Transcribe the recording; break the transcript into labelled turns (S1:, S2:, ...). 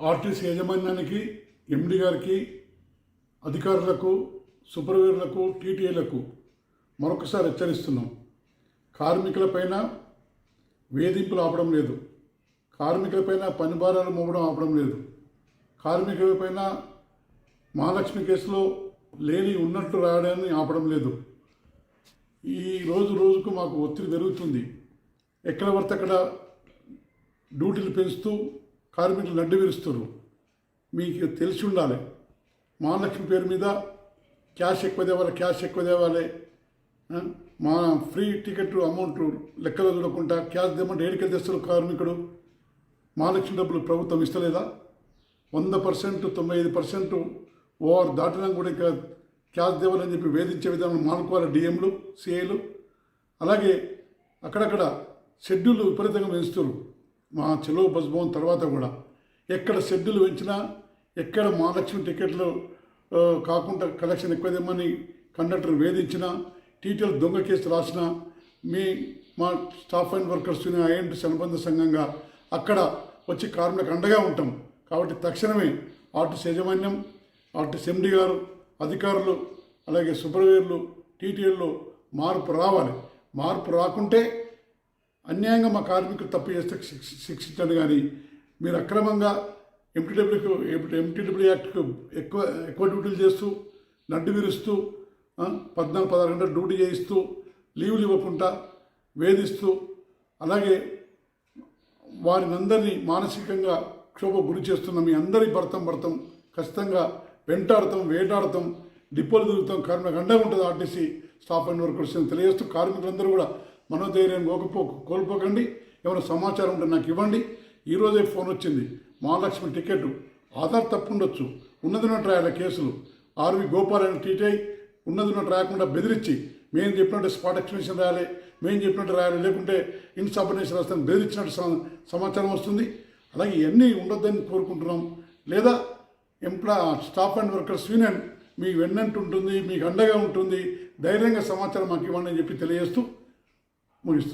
S1: RTC యాజమాన్యానికి ఎండి గారికి అధికారులకు సూపర్వైజర్లకు టీటీఏలకు మరొకసారి హెచ్చరిస్తున్నాం. కార్మికులపైన వేధింపులు ఆపడం లేదు. కార్మికులపైన పనిభారాలు మోపడం ఆపడం లేదు. కార్మికులపైన మహాలక్ష్మి కేసులో లేని ఉన్నట్టు రాయడాన్ని ఆపడం లేదు. ఈ రోజు రోజుకు మాకు ఒత్తిడి పెరుగుతుంది. ఎక్కడ పడితే అక్కడ డ్యూటీలు పెంచుతూ కార్మికులు లడ్డు విరుస్తున్నారు. మీకు తెలిసి ఉండాలి. మహాలక్ష్మి పేరు మీద క్యాష్ ఎక్కువ తేవాలి క్యాష్ ఎక్కువ తేవాలి. మా ఫ్రీ టికెట్ అమౌంట్ లెక్కలో చూడకుండా క్యాష్ తెమ్మంటే ఏడికి తెస్తారు కార్మికుడు. మహాలక్ష్మి డబ్బులు ప్రభుత్వం ఇస్తలేదా? వంద పర్సెంట్ తొంభై ఐదు పర్సెంట్ ఓవర్ దాటినా కూడా ఇంకా క్యాష్ దేవాలని చెప్పి వేధించే విధానం మానుకోవాలి డిఎంలు సిఐలు. అలాగే అక్కడక్కడ షెడ్యూల్ విపరీతంగా వేస్తున్నారు మా చెలో బస్ తర్వాత కూడా. ఎక్కడ షెడ్యూల్ పెంచినా ఎక్కడ మహాలక్ష్మి టికెట్లు కాకుండా కలెక్షన్ ఎక్కువ తెమ్మని కండక్టర్ వేధించినా టీచర్లు దొంగ కేసు రాసినా మీ మా స్టాఫ్ అండ్ వర్కర్స్ ఐఎన్టీ అనుబంధ సంఘంగా అక్కడ వచ్చి కార్మికులకు అండగా ఉంటాం. కాబట్టి తక్షణమే ఆర్టీస్ యాజమాన్యం ఆర్టీస్ ఎండి గారు అధికారులు అలాగే సూపర్వైజర్లు టీటీఎల్లో మార్పు రావాలి. మార్పు రాకుంటే అన్యాయంగా మా కార్మికులు తప్పు చేస్తే శిక్షించండి కానీ మీరు అక్రమంగా ఎంటీడబ్ల్యూకు ఎంటీడబ్ల్యూ యాక్ట్కు ఎక్కువ ఎక్కువ డ్యూటీలు చేస్తూ నడ్డు విరుస్తూ పద్నాలుగు పదహారు గంటలు డ్యూటీ చేయిస్తూ లీవులు ఇవ్వకుండా వేధిస్తూ అలాగే వారిని అందరినీ మానసికంగా క్షోభ గురి చేస్తున్న మీ అందరి భర్తం భర్తం ఖచ్చితంగా వెంటాడతాం వేటాడతాం డిపోలు తిరుగుతాం కార్మికులకు అండగా ఉంటుంది ఆర్టీసీ స్టాఫ్ అండ్ వర్కర్స్ తెలియజేస్తూ కార్మికులందరూ కూడా మనోధైర్యం కోల్పో కోల్పోకండి. ఏమైనా సమాచారం ఉంటే నాకు ఇవ్వండి. ఈరోజే ఫోన్ వచ్చింది. మహాలక్ష్మి టికెట్ ఆధార్ తప్పు ఉన్నదిన ఉన్నది కేసులు. ఆర్వి గోపాల్ టీటై టీటీఐ ఉన్నది రాయకుండా బెదిరించి మేము చెప్పినట్టు స్పాట్ ఎక్స్ప్లెనేషన్ రాయాలి. మేము చెప్పినట్టు రాయాలి. లేకుంటే ఇన్సబర్నేషన్ రాస్తాను బెదిరించినట్టు సమాచారం వస్తుంది. అలాగే ఇవన్నీ ఉండొద్దని కోరుకుంటున్నాం. లేదా ఎంప్లా స్టాఫ్ అండ్ వర్కర్స్ యూనియన్ మీ వెన్నంటుంటుంది మీకు అండగా ఉంటుంది. ధైర్యంగా సమాచారం మాకు ఇవ్వండి అని చెప్పి తెలియజేస్తూ Mayıs.